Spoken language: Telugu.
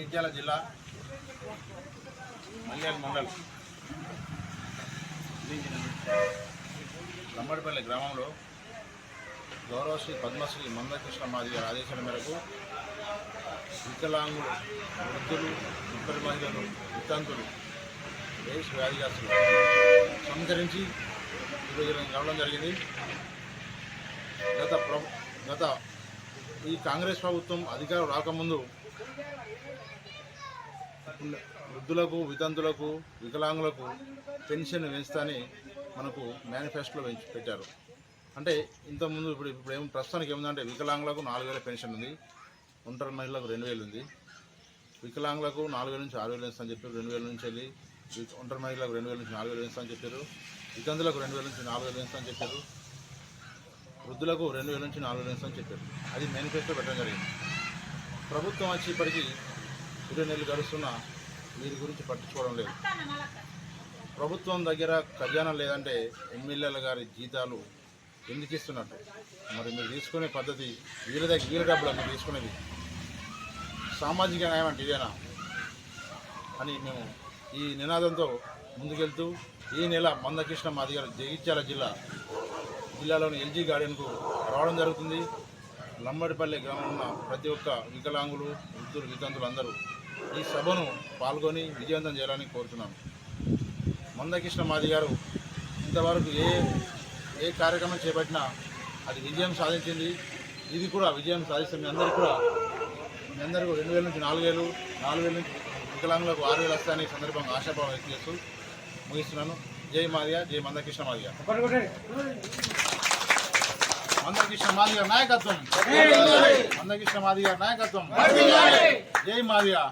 జగిత్యాల జిల్లా మల్యాల మండల్. లంబడిపల్లి గ్రామంలో గౌరవశ్రీ పద్మశ్రీ మందకృష్ణ మాది గారి ఆదేశాల మేరకు వికలాంగులు వృద్ధులు ఇద్దరు మహిళలు వితంతులు దేశ వ్యాధిగాస్తులు సంకరించి ఈరోజు రావడం జరిగింది. గత ప్ర గత ఈ కాంగ్రెస్ ప్రభుత్వం అధికారం రాకముందు వృద్ధులకు వితంతులకు వికలాంగులకు పెన్షన్ పెంచుతాని మనకు మేనిఫెస్టోలో పెంచి పెట్టారు. అంటే ఇంతకుముందు ఇప్పుడు ఇప్పుడు ఏం ప్రస్తుతానికి ఏముందంటే వికలాంగులకు నాలుగు వేల పెన్షన్ ఉంది ఒంటరి మహిళలకు రెండు వేలు ఉంది. వికలాంగులకు నాలుగు వేల నుంచి ఆరు వేలు ఇస్తా అని చెప్పారు రెండు వేల నుంచి వెళ్ళి ఒంటరి మహిళలకు రెండు వేల నుంచి నాలుగు వేలు ఇస్తా అని చెప్పారు. వితంతులకు రెండు వేల నుంచి నాలుగు వేలు ఇస్తా అని చెప్పారు. వృద్ధులకు రెండు వేల నుంచి నాలుగు వేలు ఇస్తా అని చెప్పారు. అది మేనిఫెస్టో పెట్టడం జరిగింది. ప్రభుత్వం వచ్చి ఇప్పటికీ ఇరవై నెలలు గడుస్తున్నా వీరి గురించి పట్టించుకోవడం లేదు. ప్రభుత్వం దగ్గర ఖజానా లేదంటే ఎమ్మెల్యేల గారి జీతాలు ఎందుకు ఇస్తున్నట్టు? మరి మీరు తీసుకునే పద్ధతి వీళ్ళ దగ్గర వీళ్ళ డబ్బులు మీరు తీసుకునేది సామాజిక న్యాయం అంటే ఇదేనా? అని మేము ఈ నినాదంతో ముందుకెళ్తూ ఈ నెల మందకృష్ణ మాది గారు జగిత్యాల జిల్లా జిల్లాలోని ఎల్జీ గార్డెన్కు రావడం జరుగుతుంది. లంబడిపల్లి గ్రామంలో ఉన్న ప్రతి ఒక్క వికలాంగులు వృద్ధులు వితంతులు అందరూ ఈ సభను పాల్గొని విజయవంతం చేయాలని కోరుతున్నాను. మందకృష్ణ మాది గారు ఇంతవరకు ఏ ఏ కార్యక్రమం చేపట్టినా అది విజయం సాధించింది. ఇది కూడా విజయం సాధిస్తుంది మీ అందరికీ కూడా మీ అందరికీ రెండు వేల నుంచి నాలుగు వేలు నాలుగు వేల నుంచి వికలాంగులకు ఆరు వేలు వస్తాయనే సందర్భంగా ఆశాభావం వ్యక్తం చేస్తూ ముగిస్తున్నాను. జై మాదిగా జై మందకృష్ణ మాదిగా. మందకృష్ణ మాది గారి నాయకత్వం మందకృష్ణ మాది గారి నాయకత్వం. జై మాదియా